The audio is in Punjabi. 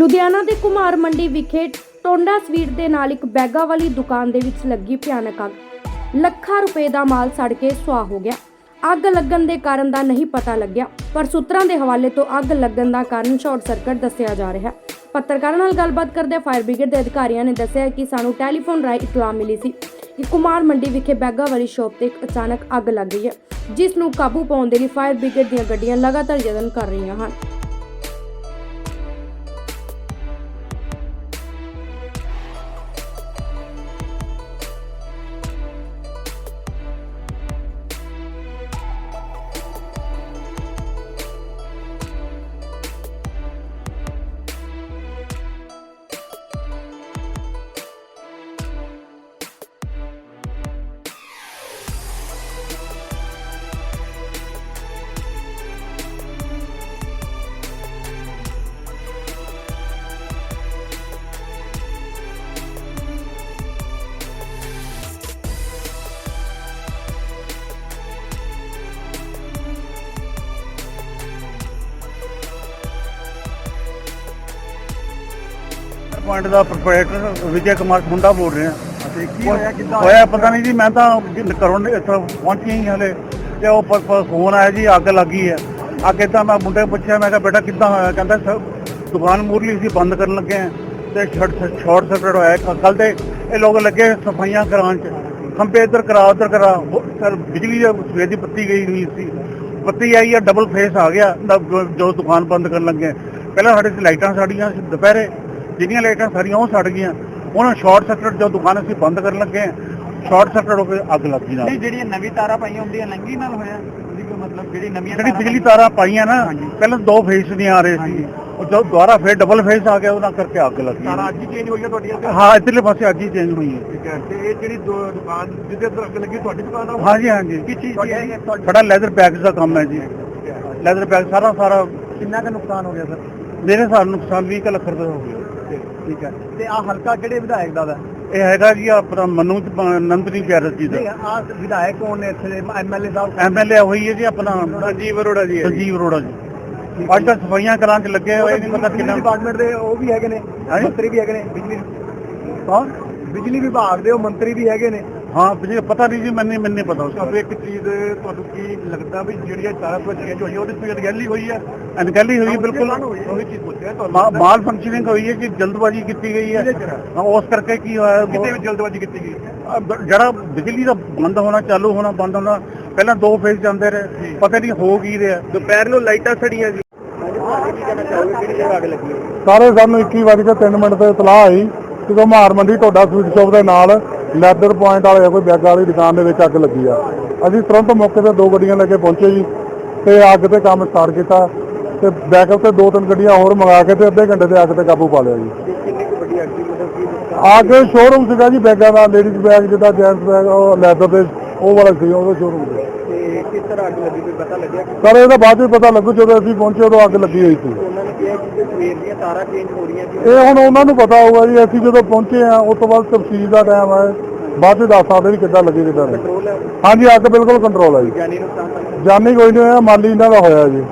ਲੁਧਿਆਣਾ ਦੇ ਕੁਮਾਰ ਮੰਡੀ ਵਿਖੇ ਟੋਂਡਾ ਸਵੀਟ ਦੇ ਨਾਲ ਇੱਕ ਬੈਗਾ ਵਾਲੀ ਦੁਕਾਨ ਦੇ ਵਿੱਚ ਲੱਗੀ ਭਿਆਨਕ ਅੱਗ। ਲੱਖਾਂ ਰੁਪਏ ਦਾ ਮਾਲ ਸੜ ਕੇ ਸੁਆਹ ਹੋ ਗਿਆ। ਅੱਗ ਲੱਗਣ ਦੇ ਕਾਰਨ ਦਾ ਨਹੀਂ ਪਤਾ ਲੱਗਿਆ, ਪਰ ਸੂਤਰਾਂ ਦੇ ਹਵਾਲੇ ਤੋਂ ਅੱਗ ਲੱਗਣ ਦਾ ਕਾਰਨ ਸ਼ਾਰਟ ਸਰਕਟ ਦੱਸਿਆ ਜਾ ਰਿਹਾ। ਪੱਤਰਕਾਰਾਂ ਨਾਲ ਗੱਲਬਾਤ ਕਰਦੇ ਫਾਇਰ ਬ੍ਰਿਗੇਡ ਦੇ ਅਧਿਕਾਰੀਆਂ ਨੇ ਦੱਸਿਆ ਕਿ ਸਾਨੂੰ ਟੈਲੀਫੋਨ ਰਾਹੀਂ ਇਤਲਾਹ ਮਿਲੀ ਸੀ ਕਿ ਕੁਮਾਰ ਮੰਡੀ ਵਿਖੇ ਬੈਗਾ ਵਾਲੀ ਸ਼ਾਪ ਤੇ ਇੱਕ ਅਚਾਨਕ ਅੱਗ ਲੱਗ ਗਈ ਹੈ, ਜਿਸ ਨੂੰ ਕਾਬੂ ਪਾਉਣ ਦੇ ਲਈ ਫਾਇਰ ਬ੍ਰਿਗੇਡ ਦੀਆਂ ਗੱਡੀਆਂ ਲਗਾਤਾਰ ਯਤਨ ਕਰ ਰਹੀਆਂ ਹਨ। ਪੁਆਇੰਟ ਦਾ ਪ੍ਰੋਪਰਾਈਟਰ ਵਿਜੇ ਕੁਮਾਰ ਮੁੰਡਾ ਬੋਲ ਰਿਹਾ। ਅਤੇ ਕੀ ਹੋਇਆ ਕਿੱਦਾਂ ਹੋਇਆ ਪਤਾ ਨਹੀਂ ਜੀ ਮੈਂ ਤਾਂ ਘਰੋਂ ਇੱਥੇ ਪਹੁੰਚੀ ਹੀ ਹਲੇ। ਤੇ ਉਹ ਫੋਨ ਆਇਆ ਜੀ ਅੱਗ ਲੱਗੀ ਹੈ। ਅੱਗੇ ਤਾਂ ਮੈਂ ਮੁੰਡੇ ਪੁੱਛਿਆ ਮੈਂ ਕਿਹਾ ਬੇਟਾ ਕਿੱਦਾਂ ਹੋਇਆ? ਕਹਿੰਦਾ ਸਰ ਦੁਕਾਨ ਮੂਰਲੀ ਸੀ ਬੰਦ ਕਰਨ ਲੱਗੇ ਆ ਤੇ ਸ਼ਾਰਟ ਸ਼ਾਰਟ ਸਰਕਟ ਹੋਇਆ ਕੱਲ ਦੇ। ਇਹ ਲੋਕ ਲੱਗੇ ਸਫਾਈਆਂ ਕਰਾਉਣ ਚ। ਖੰਭੇ ਇੱਧਰ ਕਰਾ ਉੱਧਰ ਕਰਾ। ਸਰ ਬਿਜਲੀ ਦੀ ਸਵੇਰ ਦੀ ਬੱਤੀ ਗਈ ਹੋਈ ਸੀ। ਬੱਤੀ ਆਈ ਆ ਡਬਲ ਫੇਸ ਆ ਗਿਆ। ਜੋ- ਦੁਕਾਨ ਬੰਦ ਕਰਨ ਲੱਗੇ ਪਹਿਲਾਂ ਸਾਡੇ ਤੇ ਲਾਈਟਾਂ ਸਾੜੀਆਂ ਸੀ ਦੁਪਹਿਰੇ। ਜਿਹੜੀਆਂ ਲਾਈਟਾਂ ਸਾਰੀਆਂ ਉਹ ਸੜ ਗਈਆਂ। ਉਹਨਾਂ ਸ਼ਾਰਟ ਸਰਕਟ ਜੋ ਦੁਕਾਨ ਅਸੀਂ ਬੰਦ ਕਰਨ ਲੱਗੇ ਸ਼ਾਰਟ ਸਰਕਟ ਹੋ ਕੇ ਅੱਗ ਲੱਗ ਗਈ ਨਾਲ। ਨਹੀਂ ਜਿਹੜੀਆਂ ਨਵੀਂ ਤਾਰਾਂ ਪਾਈਆਂ ਹੁੰਦੀਆਂ ਲੰਗੀ ਨਾਲ ਹੋਇਆ। ਉਹਦੀ ਕੋਈ ਮਤਲਬ ਜਿਹੜੀ ਨਵੀਆਂ ਜਿਹੜੀ ਤਾਰਾਂ ਬਿਜਲੀ ਤਾਰਾਂ ਪਾਈਆਂ ਨਾ ਪਹਿਲਾਂ ਦੋ ਫੇਸ ਦੀਆਂ ਆ ਰਹੇ ਸੀ। ਉਹ ਜਦੋਂ ਦੁਬਾਰਾ ਫੇਰ ਡਬਲ ਫੇਸ ਆ ਗਿਆ ਉਹਨਾਂ ਕਰਕੇ ਅੱਗ ਲੱਗੀ ਤਾਰਾਂ ਅੱਜ ਹੀ ਚੇਂਜ ਹੋਈਆਂ ਤੁਹਾਡੀਆਂ ਤੇ? ਹਾਂ ਇੱਧਰਲੇ ਪਾਸੇ ਅੱਜ ਹੀ ਚੇਂਜ ਹੋਈ ਹੈ ਠੀਕ ਹੈ ਤੇ ਇਹ ਜਿਹੜੀ ਦੋ ਦੁਕਾਨ ਜਿਹਦੇ ਅੰਦਰ ਅੱਗ ਲੱਗੀ ਤੁਹਾਡੀ ਦੁਕਾਨ ਆ ਉਹ? ਹਾਂਜੀ ਹਾਂਜੀ। ਕੀ ਚੀਜ਼ ਦੀ ਹੈ? ਤੁਹਾਡੀ ਸਾਡਾ ਲੈਦਰ ਬੈਗਸ ਦਾ ਕੰਮ ਹੈ ਜੀ। ਲੈਦਰ ਬੈਗ ਸਾਰਾ ਸਾਰਾ ਕਿੰਨਾ ਕੁ ਨੁਕਸਾਨ ਹੋ ਗਿਆ ਸਰ? ਮੇਰੇ ਹਿਸਾਬ ਨਾਲ ਨੁਕਸਾਨ 20 ਕੁ ਲੱਖ ਰੁਪਏ ਹੋ ਗਿਆ। ਠੀਕ ਹੈ। ਤੇ ਆ ਹਲਕਾ ਕਿਹੜੇ ਵਿਧਾਇਕ ਦਾ ਵਾ? ਇਹ ਹੈਗਾ ਜੀ ਆਪਣਾ ਮਨੂ ਨੰਦਨੀ ਪਿਆਰਤ ਜੀ ਦਾ। ਆ ਵਿਧਾਇਕ ਕੌਣ ਨੇ ਇੱਥੇ? ਐਮਐਲਏ ਸਾਹਿਬ ਐਮਐਲਏ ਹੋਈ ਹੈ ਜੀ ਆਪਣਾ। ਸੰਜੀਵ ਅਰੋੜਾ ਜੀ ਸੰਜੀਵ ਅਰੋੜਾ ਜੀ। ਅੱਜ ਤਾਂ ਸਫਾਈਆਂ ਕਰਾਂ ਚ ਲੱਗੇ ਹੋਏ ਨਹੀਂ ਪਤਾ ਕਿੰਨਾ ਡਿਪਾਰਟਮੈਂਟ ਦੇ ਉਹ ਵੀ ਹੈਗੇ ਨੇ? ਮੰਤਰੀ ਵੀ ਹੈਗੇ ਨੇ ਬਿਜਲੀ ਕੌਣ? ਬਿਜਲੀ ਵਿਭਾਗ ਦੇ ਉਹ ਮੰਤਰੀ ਵੀ ਹੈਗੇ ਨੇ। ਹਾਂ ਪਿਛੇ ਪਤਾ ਨਹੀਂ ਜੀ ਮੈਨੂੰ ਮੈਨੂੰ ਨਹੀਂ ਪਤਾ ਉਸ ਤੁਹਾਨੂੰ ਇੱਕ ਚੀਜ਼ ਤੁਹਾਨੂੰ ਕੀ ਲੱਗਦਾ ਵੀ ਜਿਹੜੀਆਂ ਤਾਰਾਂ ਤੋਂ ਚੇਂਜ ਹੋਈਆਂ ਉਹਦੇ ਤੋਂ ਅਣਗਹਿਲੀ ਹੋਈ ਹੈ ਅਨਕਲੀ ਹੋਈ ਬਿਲਕੁਲ। ਉਹੀ ਚੀਜ਼ ਪੁੱਛਿਆ ਤੁਹਾਨੂੰ ਮਾਲ ਫੰਕਸ਼ਨਿੰਗ ਹੋਈ ਹੈ ਕਿ ਜਲਦਬਾਜ਼ੀ ਕੀਤੀ ਗਈ ਹੈ? ਹਾਂ, ਉਸ ਕਰਕੇ ਕੀ ਹੋਇਆ? ਕਿਤੇ ਵੀ ਜਲਦਬਾਜ਼ੀ ਕੀਤੀ ਗਈ? ਜਿਹੜਾ ਬਿਜਲੀ ਦਾ ਬੰਦ ਹੋਣਾ ਚਾਲੂ ਹੋਣਾ ਬੰਦ ਹੋਣਾ ਪਹਿਲਾਂ ਦੋ ਫੇਜ਼ ਜਾਂਦੇ ਰਹੇ। ਪਤਾ ਨਹੀਂ ਹੋ ਕੀ ਰਿਹਾ। ਦੁਪਹਿਰ ਨੂੰ ਲਾਈਟਾਂ ਸੜੀਆਂ ਜੀ। ਸਾਰੇ ਸਾਨੂੰ 21 ਵਜੇ ਤੇ 3 ਮਿੰਟ ਤੇ ਇਤਲਾਹ ਆਈ। ਕਿ ਕੁਮਾਰ ਮੰਡੀ ਤੁਹਾਡਾ ਸਵੀਟ ਸ਼ਾਪ ਦੇ ਨਾਲ ਲੈਦਰ ਪੁਆਇੰਟ ਵਾਲੇ ਕੋਈ ਬੈਗ ਵਾਲੀ ਦੁਕਾਨ ਦੇ ਵਿੱਚ ਅੱਗ ਲੱਗੀ ਆ। ਅਸੀਂ ਤੁਰੰਤ ਮੌਕੇ ਤੇ ਦੋ ਗੱਡੀਆਂ ਲੈ ਕੇ ਪਹੁੰਚੇ ਜੀ ਤੇ ਅੱਗ ਤੇ ਕੰਮ ਸਟਾਰਟ ਕੀਤਾ ਤੇ ਬੈਕਅਪ ਤੇ ਦੋ ਤਿੰਨ ਗੱਡੀਆਂ ਹੋਰ ਮੰਗਾ ਕੇ ਤੇ ਅੱਧੇ ਘੰਟੇ ਤੇ ਅੱਗ ਤੇ ਕਾਬੂ ਪਾ ਲਿਆ ਜੀ। ਕਿੰਨੀ ਕੁ ਅੱਗ ਸ਼ੋਰੂਮ ਸੀਗਾ ਜੀ ਬੈਗਾਂ ਦਾ ਲੇਡੀਜ਼ ਬੈਗ ਜਿੱਦਾਂ ਜੈਂਟਸ ਬੈਗ ਉਹ ਲੈਦਰ ਦੇ ਉਹ ਵਾਲਾ ਸੀ ਉਹਦਾ ਸ਼ੋਰੂਮ ਤੇ ਕਿਸ ਤਰ੍ਹਾਂ ਅੱਗ ਲੱਗੀ ਕੋਈ ਪਤਾ ਲੱਗਿਆ? ਪਰ ਇਹਦਾ ਬਾਅਦ ਵਿੱਚ ਪਤਾ ਲੱਗੂ ਜਦੋਂ ਅਸੀਂ ਪਹੁੰਚੇ ਉਦੋਂ ਅੱਗ ਲੱਗੀ ਹੋਈ ਸੀ। ਉਹਨਾਂ ਨੇ ਕਿਹਾ ਕਿ ਸਵੇਰ ਦੀਆਂ ਤਾਰਾਂ ਚੇਂਜ ਹੋ ਰਹੀਆਂ ਸੀ? ਇਹ ਹੁਣ ਉਹਨਾਂ ਨੂੰ ਪਤਾ ਹੋਊਗਾ ਜੀ ਅਸੀਂ ਜਦੋਂ ਪਹੁੰਚੇ ਆ ਉਸ ਤੋਂ ਬਾਅਦ ਤਫਸੀਲ ਦਾ ਟਾਈਮ ਹੈ ਬਾਅਦ ਵਿੱਚ ਦੱਸ ਸਕਦੇ ਵੀ ਕਿੱਦਾਂ ਲੱਗੀ ਕਿੱਦਾਂ ਨਹੀਂ। ਕੰਟਰੋਲ ਹੈ? ਹਾਂਜੀ ਅੱਗ ਬਿਲਕੁਲ ਕੰਟਰੋਲ ਹੈ ਜੀ। ਜਾਨੀ ਨੁਕਸਾਨ ਤਾਂ ਨਹੀਂ ਜਾਨੀ ਕੋਈ ਨਹੀਂ ਹੋਇਆ ਮਾਲੀ ਇਹਨਾਂ ਦਾ ਹੋਇਆ ਜੀ।